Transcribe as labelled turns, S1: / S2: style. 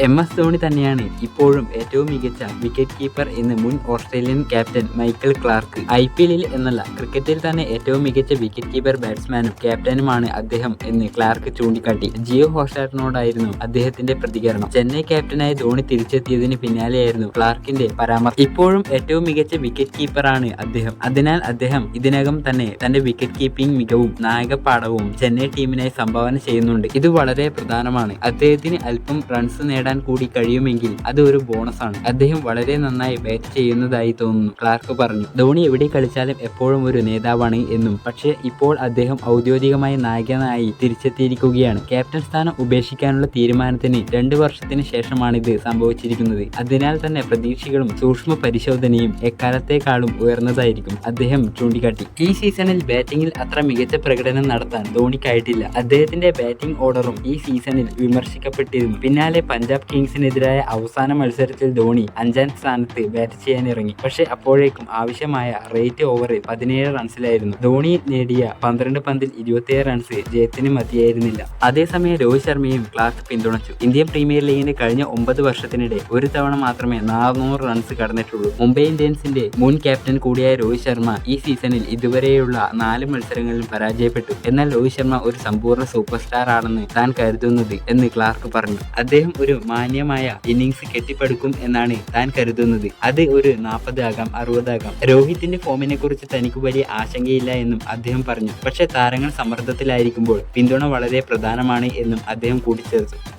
S1: M S Dhoni തന്നെയാണ് ഇപ്പോഴും ഏറ്റവും മികച്ച വിക്കറ്റ് കീപ്പർ എന്ന് മുൻ Australian captain Michael Clarke. I P എല്ലിൽ എന്നല്ല ക്രിക്കറ്റിൽ തന്നെ ഏറ്റവും മികച്ച വിക്കറ്റ് കീപ്പർ ബാറ്റ്സ്മാനും ക്യാപ്റ്റനുമാണ് അദ്ദേഹം എന്ന് ക്ലാർക്ക് ചൂണ്ടിക്കാട്ടി. ജിയോ ഹോസ്റ്റാറിനോടായിരുന്നു അദ്ദേഹത്തിന്റെ പ്രതികരണം. ചെന്നൈ ക്യാപ്റ്റനായി ധോണി തിരിച്ചെത്തിയതിന് പിന്നാലെയായിരുന്നു ക്ലാർക്കിന്റെ പരാമർശം. ഇപ്പോഴും ഏറ്റവും മികച്ച വിക്കറ്റ് കീപ്പറാണ് അദ്ദേഹം. അതിനാൽ അദ്ദേഹം ഇതിനകം തന്നെ തന്റെ വിക്കറ്റ് കീപ്പിംഗ് മികവും നായകപ്പാടവും ചെന്നൈ ടീമിനായി സംഭാവന ചെയ്യുന്നുണ്ട്. ഇത് വളരെ പ്രധാനമാണ്. അദ്ദേഹത്തിന് അല്പം റൺസ് നേടാൻ കൂടി കഴിയുമെങ്കിൽ അത് ഒരു ബോണസാണ്. അദ്ദേഹം വളരെ നന്നായി ബാറ്റ് ചെയ്യുന്നതായി തോന്നുന്നു. ക്ലാർക്ക് പറഞ്ഞു ധോണി എവിടെ കളിച്ചാലും എപ്പോഴും ഒരു നേതാവാണ് എന്നും. പക്ഷേ ഇപ്പോൾ അദ്ദേഹം ഔദ്യോഗികമായി നായകനായി തിരിച്ചെത്തിയിരിക്കുകയാണ്. ക്യാപ്റ്റൻ സ്ഥാനം ഉപേക്ഷിക്കാനുള്ള തീരുമാനത്തിന് രണ്ട് വർഷത്തിന് ശേഷമാണിത് സംഭവിച്ചിരിക്കുന്നത്. അതിനാൽ തന്നെ പ്രതീക്ഷകളും സൂക്ഷ്മ പരിശോധനയും എക്കാലത്തേക്കാളും ഉയർന്നതായിരിക്കും. അദ്ദേഹം ചൂണ്ടിക്കാട്ടി ഈ സീസണിൽ ബാറ്റിംഗിൽ അത്ര മികച്ച പ്രകടനം നടത്താൻ ധോണിക്കായിട്ടില്ല. അദ്ദേഹത്തിന്റെ ബാറ്റിംഗ് ഓർഡറും ഈ സീസണിൽ വിമർശിക്കപ്പെട്ടിരുന്നു. പിന്നാലെ പഞ്ചാബ് കിങ്സിനെതിരായ അവസാന മത്സരത്തിൽ ധോണി അഞ്ചാം സ്ഥാനത്ത് ബാറ്റ് ചെയ്യാനിറങ്ങി. പക്ഷേ അപ്പോഴേക്കും ആവശ്യമായ റേറ്റ് ഓവറിൽ പതിനേഴ് റൺസിലായിരുന്നു ധോണി നേടിയ പന്ത്രണ്ട് പന്തിൽ ഇരുപത്തിയേഴ് റൺസ് ജയത്തിന് മതിയായിരുന്നില്ല. അതേസമയം രോഹിത് ശർമ്മയും ക്ലാർക്ക് പിന്തുണച്ചു. ഇന്ത്യൻ പ്രീമിയർ ലീഗിന്റെ കഴിഞ്ഞ ഒമ്പത് വർഷത്തിനിടെ ഒരു തവണ മാത്രമേ നാനൂറ് റൺസ് കടന്നിട്ടുള്ളൂ. മുംബൈ ഇന്ത്യൻസിന്റെ മുൻ ക്യാപ്റ്റൻ കൂടിയായ രോഹിത് ശർമ്മ ഈ സീസണിൽ ഇതുവരെയുള്ള നാല് മത്സരങ്ങളിൽ പരാജയപ്പെട്ടു. എന്നാൽ രോഹിത് ശർമ്മ ഒരു സമ്പൂർണ സൂപ്പർ സ്റ്റാർ ആണെന്ന് താൻ കരുതുന്നത് എന്ന് ക്ലാർക്ക് പറഞ്ഞു. അദ്ദേഹം ഒരു മാന്യമായ ഇന്നിങ്സ് കെട്ടിപ്പടുക്കും എന്നാണ് താൻ കരുതുന്നത്. അത് ഒരു നാൽപ്പത് ആകാം അറുപതാകാം. രോഹിത്തിന്റെ ഫോമിനെ കുറിച്ച് തനിക്ക് വലിയ ആശങ്കയില്ല എന്നും അദ്ദേഹം പറഞ്ഞു. പക്ഷെ താരങ്ങൾ സമ്മർദ്ദത്തിലായിരിക്കുമ്പോൾ പിന്തുണ വളരെ പ്രധാനമാണ് എന്നും അദ്ദേഹം കൂട്ടിച്ചേർത്തു.